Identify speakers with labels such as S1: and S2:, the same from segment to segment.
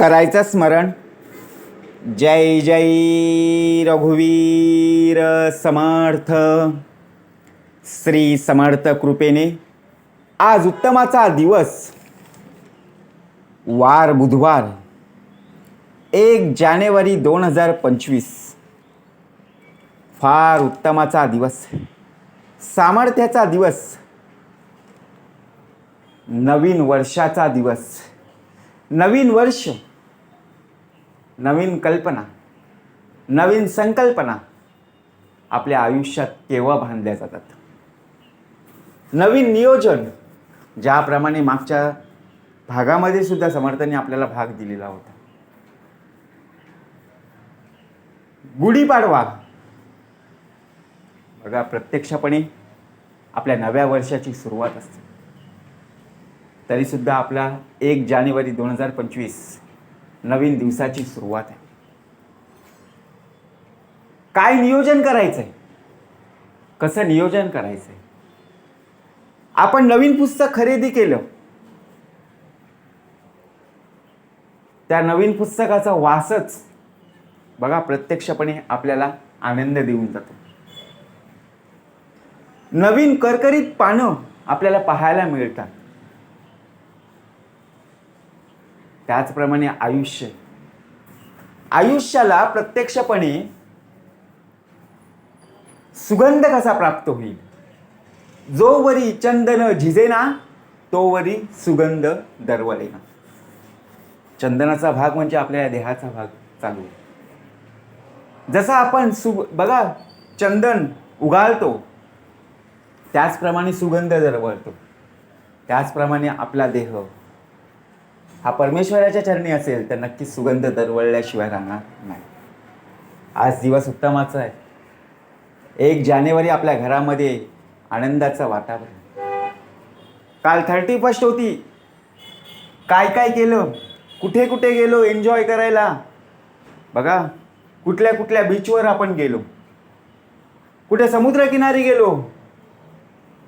S1: करायचं स्मरण. जय जय रघुवीर समर्थ. श्री समर्थ कृपेने आज उत्तमाचा दिवस. वार बुधवार एक जानेवारी दोन हजार पंचवीस. फार उत्तमाचा दिवस. सामर्थ्याचा दिवस. नवीन वर्षाचा दिवस. नवीन वर्ष. नवीन कल्पना नवीन संकल्पना आपल्या आयुष्यात केव्हा बांधल्या जातात? नवीन नियोजन ज्याप्रमाणे मागच्या भागामध्ये सुद्धा समर्थांनी आपल्याला भाग दिलेला होता. गुढीपाडवा. बघा प्रत्यक्षपणे आपल्या नव्या वर्षाची सुरुवात असते. तरीसुद्धा आपला एक जानेवारी दोन हजार पंचवीस नवीन दिवसाची सुरुवात आहे. काय नियोजन करायचंय? कसं नियोजन करायचंय? आपण नवीन पुस्तक खरेदी केलं. त्या नवीन पुस्तकाचा वासच बघा प्रत्यक्षपणे आपल्याला आनंद देऊन जातो. नवीन करकरीत पानं आपल्याला पाहायला मिळतात. त्याचप्रमाणे आयुष्य. आयुष्याला प्रत्यक्षपणे सुगंध कसा प्राप्त होईल? जो वरी चंदन झिजेना तो वरी सुगंध दरवळेना चंदनाचा भाग म्हणजे आपल्या देहाचा भाग चालू. जसा आपण सु बघा चंदन उगाळतो त्याचप्रमाणे सुगंध दरवळतो. त्याचप्रमाणे आपला देह हा परमेश्वराच्या चरणी असेल तर नक्की सुगंध दरवळल्याशिवाय राहणार नाही. आज दिवस उत्तमाचा आहे. एक जानेवारी आपल्या घरामध्ये आनंदाचं वातावरण. काल थर्टी फर्स्ट होती. काय काय केलं? कुठे कुठे गेलो एन्जॉय करायला? बघा कुठल्या कुठल्या बीचवर आपण गेलो? कुठे समुद्रकिनारी गेलो?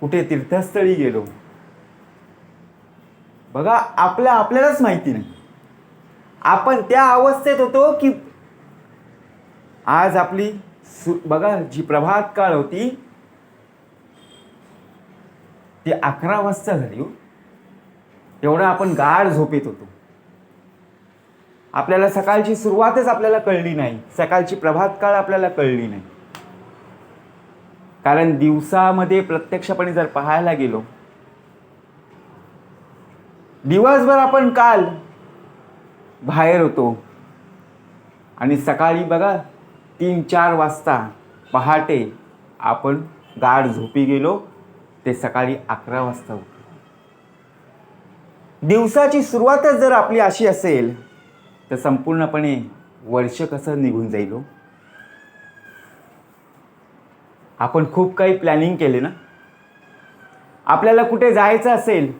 S1: कुठे तीर्थस्थळी गेलो? बघा आपल्या आपल्यालाच माहिती नाही. आपण त्या अवस्थेत होतो की आज आपली सु बघा जी प्रभात काळ होती ती अकरा वाजता झाली हो. एवढं आपण गाढ झोपेत होतो. आपल्याला सकाळची सुरुवातच आपल्याला कळली नाही. सकाळची प्रभात काळ आपल्याला कळली नाही. कारण दिवसामध्ये प्रत्यक्षपणे जर पाहायला गेलो दिवसभर आपण काल बाहेर होतो. आणि सकाळी बघा तीन चार वाजता पहाटे आपण गाढ झोपी गेलो ते सकाळी अकरा वाजता उठलो. दिवसाची सुरुवातच जर आपली अशी असेल तर संपूर्णपणे वर्ष कसं निघून जाईल हो? आपण खूप काही प्लॅनिंग केले ना? आपल्याला कुठे जायचं असेल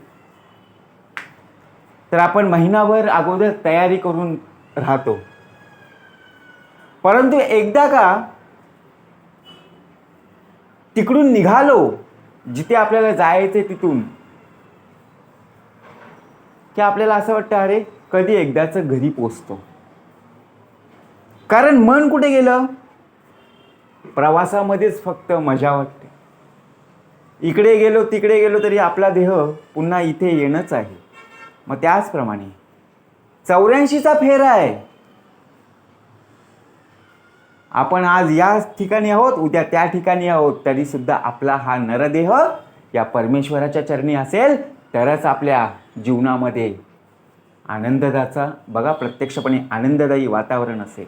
S1: तर आपण महिनाभर अगोदर तयारी करून राहतो. परंतु एकदा का तिकडून निघालो जिथे आपल्याला जायचे तिथून की आपल्याला असं वाटतं अरे कधी एकदाच घरी पोचतो. कारण मन कुठे गेलं? प्रवासामध्येच फक्त मजा वाटते. इकडे गेलो तिकडे गेलो तरी आपला देह पुन्हा इथे येणंच आहे. मग त्याचप्रमाणे चौऱ्याऐंशीचा फेरा आहे. आपण आज या ठिकाणी आहोत उद्या त्या ठिकाणी आहोत तरी सुद्धा आपला हा नरदेह या परमेश्वराच्या चरणी असेल तरच आपल्या जीवनामध्ये आनंददाचा बघा प्रत्यक्षपणे आनंददायी वातावरण असेल.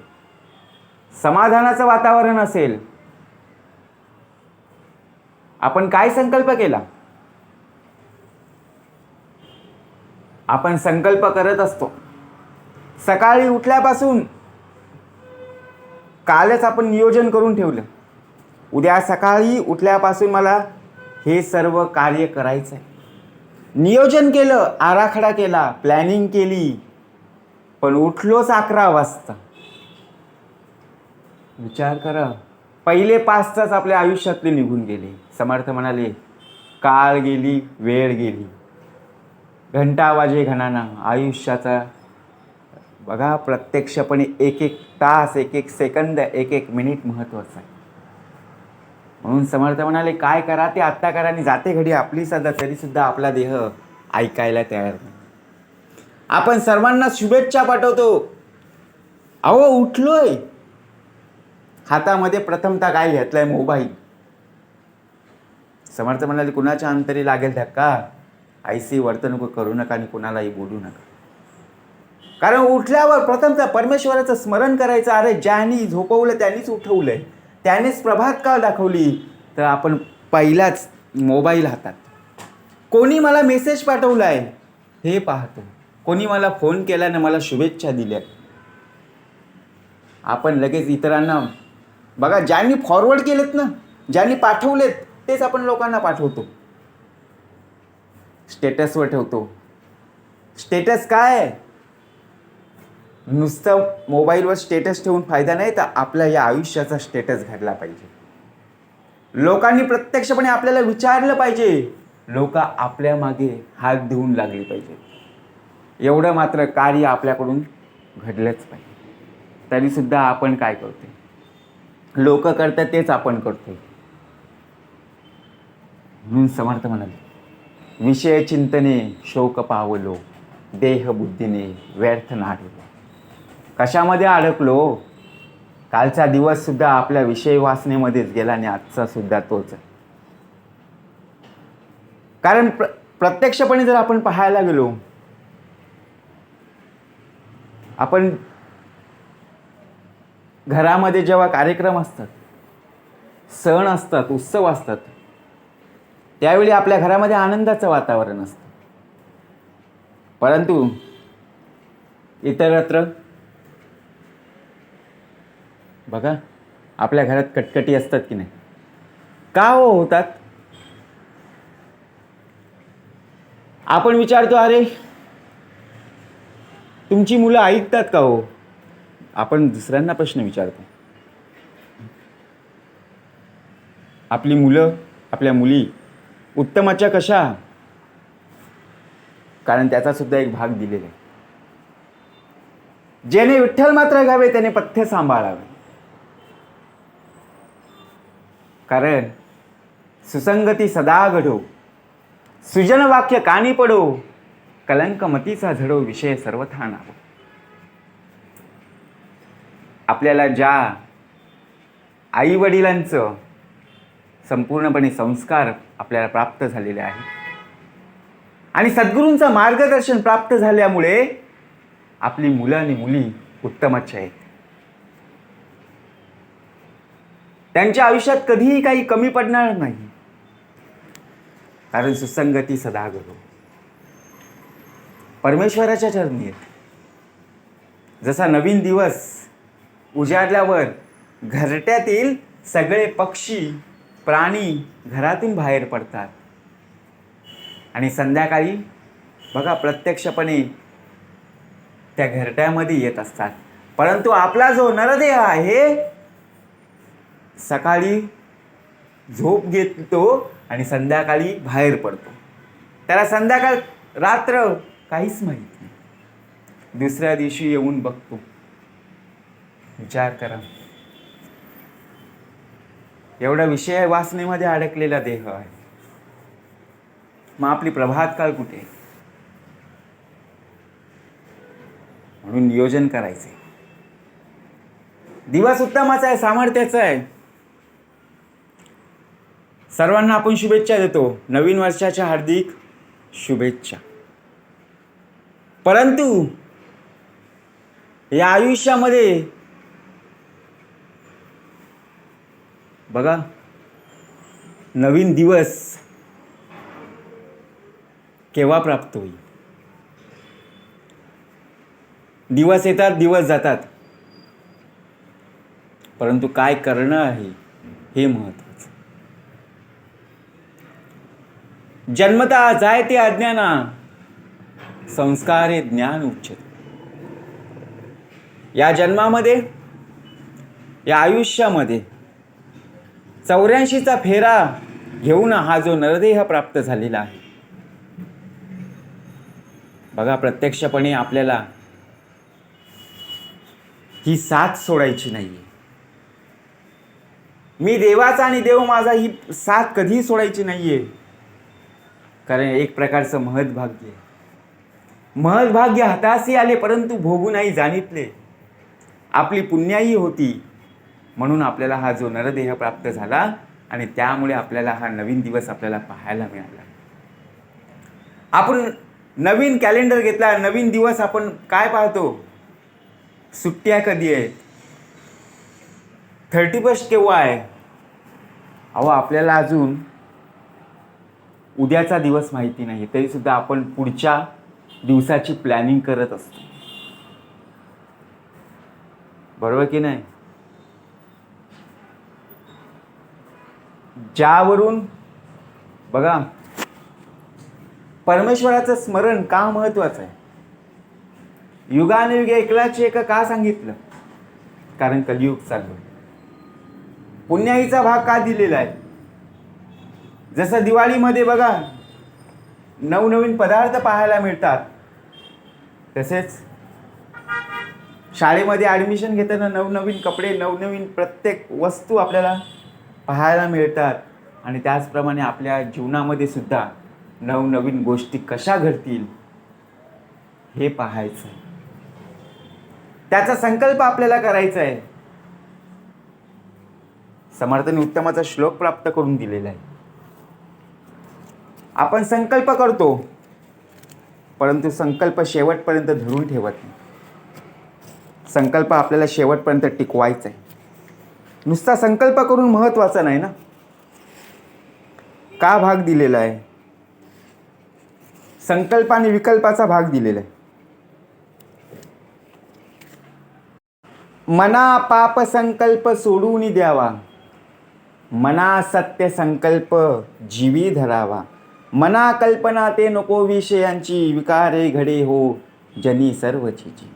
S1: समाधानाचं वातावरण असेल. आपण काय संकल्प केला? आपण संकल्प करत असतो. सकाळी उठल्यापासून कालच आपण नियोजन करून ठेवलं. उद्या सकाळी उठल्यापासून मला हे सर्व कार्य करायचं आहे नियोजन केलं आराखडा केला प्लॅनिंग केली पण उठलोच अकरा वाजता. विचार करा. पहिले पाच तास आपल्या आयुष्यातले निघून गेले. समर्थ म्हणाले काळ गेली वेळ गेली. घंटा वाजे घणाना आयुष्याचा बघा प्रत्यक्षपणे एक एक तास एक एक सेकंद एक एक मिनिट महत्त्वाचं आहे. म्हणून समर्थ म्हणाले काय करा ते आत्ता करा आणि जाते घडी आपली सध्या तरीसुद्धा आपला देह ऐकायला तयार नाही. आपण सर्वांना शुभेच्छा पाठवतो. अहो उठलोय. हातामध्ये प्रथमतः काय घेतलाय? मोबाईल. समर्थ म्हणाले कुणाच्या अंतरी लागेल धक्का? आईसी वर्तणूक करू नका आणि कोणालाही बोलू नका. कारण उठल्यावर प्रथमतः परमेश्वराचं स्मरण करायचं अरे ज्यांनी झोपवलं त्यांनीच उठवलंय. त्यानेच प्रभात काळ दाखवली. तर आपण पहिलाच मोबाईल हातात. कोणी मला मेसेज पाठवलाय? हे पाहतो. कोणी मला फोन केल्याने मला शुभेच्छा दिल्या आपण लगेच इतरांना बघा ज्यांनी फॉरवर्ड केलेत ना ज्यांनी पाठवलेत तेच आपण लोकांना पाठवतो. स्टेटसवर ठेवतो. स्टेटस काय? नुसतं मोबाईलवर स्टेटस ठेवून फायदा नाही तर आपल्या या आयुष्याचा स्टेटस घडला पाहिजे. लोकांनी प्रत्यक्षपणे आपल्याला विचारलं पाहिजे. लोक आपल्या मागे हात देऊन लागली पाहिजे. एवढं मात्र कार्य आपल्याकडून घडलंच पाहिजे. तरीसुद्धा आपण काय करतोय? लोक करतात तेच आपण करतोय. म्हणून समर्थ म्हणाले. विषय चिंतने शोक पावलो देह बुद्धीने व्यर्थ नाडलो कशामध्ये अडकलो? कालचा दिवस सुद्धा आपल्या विषय वासनेमध्येच गेला आणि आजचा सुद्धा तोच आहे. कारण प्र प्रत्यक्षपणे जर आपण पाहायला गेलो आपण घरामध्ये जेव्हा कार्यक्रम असतात सण असतात उत्सव असतात त्यावेळी आपल्या घरामध्ये आनंदाचं वातावरण असतं. परंतु इतरत्र बघा आपल्या घरात कटकटी असतात की नाही? का हो होतात? आपण विचारतो अरे तुमची मुलं ऐकतात का हो? आपण दुसऱ्यांना प्रश्न विचारतो. आपली मुलं आपल्या मुली उत्तमाच्या कशा? कारण त्याचा सुद्धा एक भाग दिलेला आहे. ज्याने विठ्ठल मात्र घ्यावे त्याने पथ्य सांभाळावे. कारण सुसंगती सदा घडो. सुजन वाक्य कानी पडो. कलंक मतीचा झडो विषय सर्वथा नावो आपल्याला ज्या आई वडिलांचं संपूर्णपणे संस्कार आपल्याला प्राप्त झालेले आहे आणि सद्गुरूंचं मार्गदर्शन प्राप्त झाल्यामुळे आपली मुलं आणि मुली उत्तमच आहेत. त्यांच्या आयुष्यात कधीही काही कमी पडणार नाही. कारण सुसंगती सदा घडो. परमेश्वराच्या चरणी जसा नवीन दिवस उजाडल्यावर घरट्यातील सगळे पक्षी प्राणी घरातून बाहेर पडतात. आणि संध्याकाळी बघा प्रत्यक्षपणे त्या घरट्यामध्ये येत असतात. परंतु आपला जो नरदेह आहे सकाळी झोप घेतो आणि संध्याकाळी बाहेर पडतो. त्याला संध्याकाळ रात्र काहीच माहीत नाही. दुसऱ्या दिवशी येऊन बघतो. विचार करा. एवढा विषय वासनेमध्ये अडकलेला देह आहे. मग आपली प्रभात काळ कुठे? म्हणून नियोजन करायचे. दिवस उत्तमाचा आहे सामर्थ्याचा आहे. सर्वांना आपण शुभेच्छा देतो. नवीन वर्षाच्या हार्दिक शुभेच्छा. परंतु या आयुष्यामध्ये बघा. नवीन दिवस केव्हा प्राप्त होईल? दिवस येतात दिवस जातात. परंतु काय करणं आहे हे महत्वाचं जन्मता जाय ते अज्ञाना. संस्कार हे ज्ञान उच्चते. या जन्मामध्ये या आयुष्यामध्ये चौऱ्याऐंशीचा फेरा घेऊन हा जो नरदेह प्राप्त झालेला आहे. बघा प्रत्यक्षपणे आपल्याला ही साथ सोडायची नाही मी देवाचा आणि देव माझा ही साथ कधीही सोडायची नाहीये. कारण एक प्रकारचं महत्भाग्य आहे. महत्भाग्य हाताशी आले परंतु भोगू नाही जाणितले. आपली पुण्याही होती. म्हणून आपल्याला हा जो नरदेह प्राप्त झाला आणि त्यामुळे आपल्याला हा नवीन दिवस आपल्याला पाहायला मिळाला. आपण नवीन कॅलेंडर घेतला नवीन दिवस आपण काय पाहतो? सुट्ट्या कधी आहेत? थर्टी फर्स्ट केव्हा आहे? अहो आपल्याला अजून उद्याचा दिवस माहिती नाही तरी सुद्धा आपण पुढच्या दिवसाची प्लॅनिंग करत असतो. बरोबर की नाही? ज्यावरून बघा परमेश्वराचं स्मरण का महत्वाचं आहे? युगानुयुगे एकलाच एक का सांगितलं? कारण कलियुग चालू आहे. पुण्याईचा भाग का दिलेला आहे? जसं दिवाळीमध्ये बघा नवनवीन पदार्थ पाहायला मिळतात तसेच शाळेमध्ये ॲडमिशन घेताना नवनवीन कपडे नवनवीन प्रत्येक वस्तू आपल्याला पाहायला मिळतात. आणि त्याचप्रमाणे आपल्या जीवनामध्ये सुद्धा नवनवीन गोष्टी कशा घडतील हे पाहायचं आहे त्याचा संकल्प आपल्याला करायचा आहे समर्थन उत्तमाचा श्लोक प्राप्त करून दिलेला आहे. आपण संकल्प करतो परंतु संकल्प शेवटपर्यंत धरून ठेवत नाही. संकल्प आपल्याला शेवटपर्यंत टिकवायचा आहे नुसता संकल्प करून महत्त्वाचा नाही ना? का भाग दिलेला आहे? संकल्प आणि विकल्पाचा भाग दिलेला आहे. मना पाप संकल्प सोडून द्यावा. मना सत्य संकल्प जीवी धरावा. मना कल्पना ते नको विषयांची विकारे घडे हो जनी सर्वची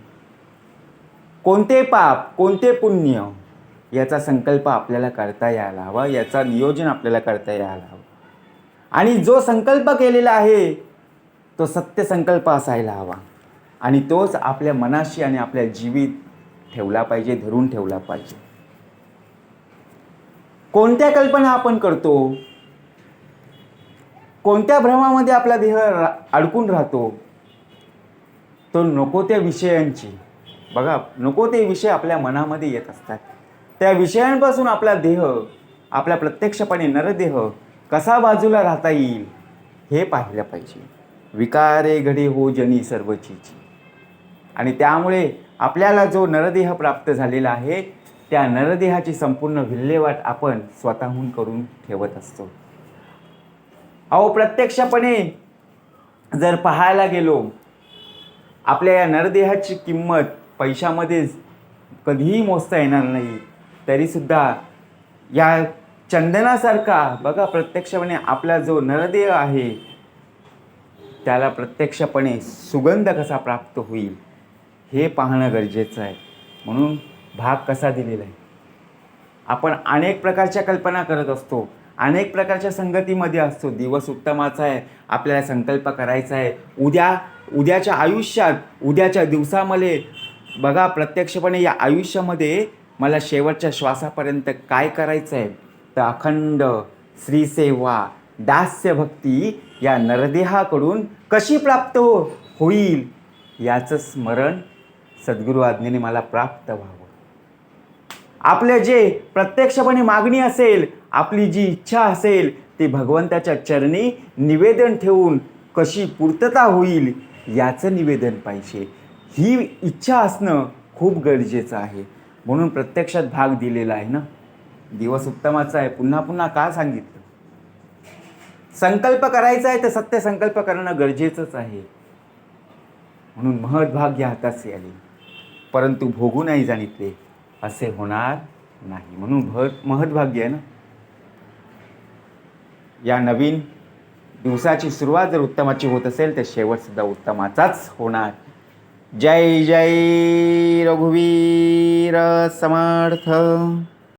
S1: कोणते पाप कोणते पुण्य याचा संकल्प आपल्याला करता यायला हवा याचा नियोजन आपल्याला करता यायला हवं. आणि जो संकल्प केलेला आहे तो सत्य संकल्प असायला हवा. आणि तोच आपल्या मनाशी आणि आपल्या जीवित ठेवला पाहिजे धरून ठेवला पाहिजे. कोणत्या कल्पना आपण करतो? कोणत्या भ्रमामध्ये आपला देह रा- अडकून राहतो? तो नको त्या विषयांची. बघा नको ते विषय आपल्या मनामध्ये येत असतात. त्या विषयांपासून आपला देह आपल्या प्रत्यक्षपणे नरदेह कसा बाजूला राहता येईल हे पाहिलं पाहिजे. विकारे घडे हो जनी सर्वचीची आणि त्यामुळे आपल्याला जो नरदेह प्राप्त झालेला आहे त्या नरदेहाची संपूर्ण विल्हेवाट आपण स्वतःहून करून ठेवत असतो. अहो प्रत्यक्षपणे जर पाहायला गेलो आपल्या या नरदेहाची किंमत पैशामध्ये कधीही मोजता येणार नाही. तरीसुद्धा या चंदनासारखा बघा प्रत्यक्षपणे आपला जो नरदेह आहे त्याला प्रत्यक्षपणे सुगंध कसा प्राप्त होईल हे पाहणं गरजेचं आहे. म्हणून भाग कसा दिलेला आहे? आपण अनेक प्रकारच्या कल्पना करत असतो अनेक प्रकारच्या संगतीमध्ये असतो. दिवस उत्तमाचा आहे आपल्याला संकल्प करायचा आहे. उद्या उद्याच्या आयुष्यात उद्याच्या दिवसामध्ये बघा प्रत्यक्षपणे या आयुष्यामध्ये मला शेवटच्या श्वासापर्यंत काय करायचं आहे तर अखंड श्रीसेवा दास्य भक्ती या नरदेहाकडून कशी प्राप्त हो होईल याचं स्मरण सद्गुरू आज्ञेने मला प्राप्त व्हावं. आपले जे प्रत्यक्षपणे मागणी असेल आपली जी इच्छा असेल ती भगवंताच्या चरणी निवेदन ठेवून कशी पूर्तता होईल याचं निवेदन पाहिजे. ही इच्छा असणं खूप गरजेचं आहे. म्हणून प्रत्यक्षात भाग दिलेला आहे ना? दिवस उत्तमाचा आहे. पुन्हा पुन्हा का सांगितलं? संकल्प करायचा आहे तर सत्य संकल्प करणं गरजेचंच आहे. म्हणून महत्भाग्य हातास आले. परंतु भोगू नाही जाणितले. असे होणार नाही. म्हणून महत भाग्य आहे ना? या नवीन दिवसाची सुरुवात जर उत्तमाची होत असेल तर शेवटसुद्धा उत्तमाचाच होणार. जय जय रघुवीर समर्थ।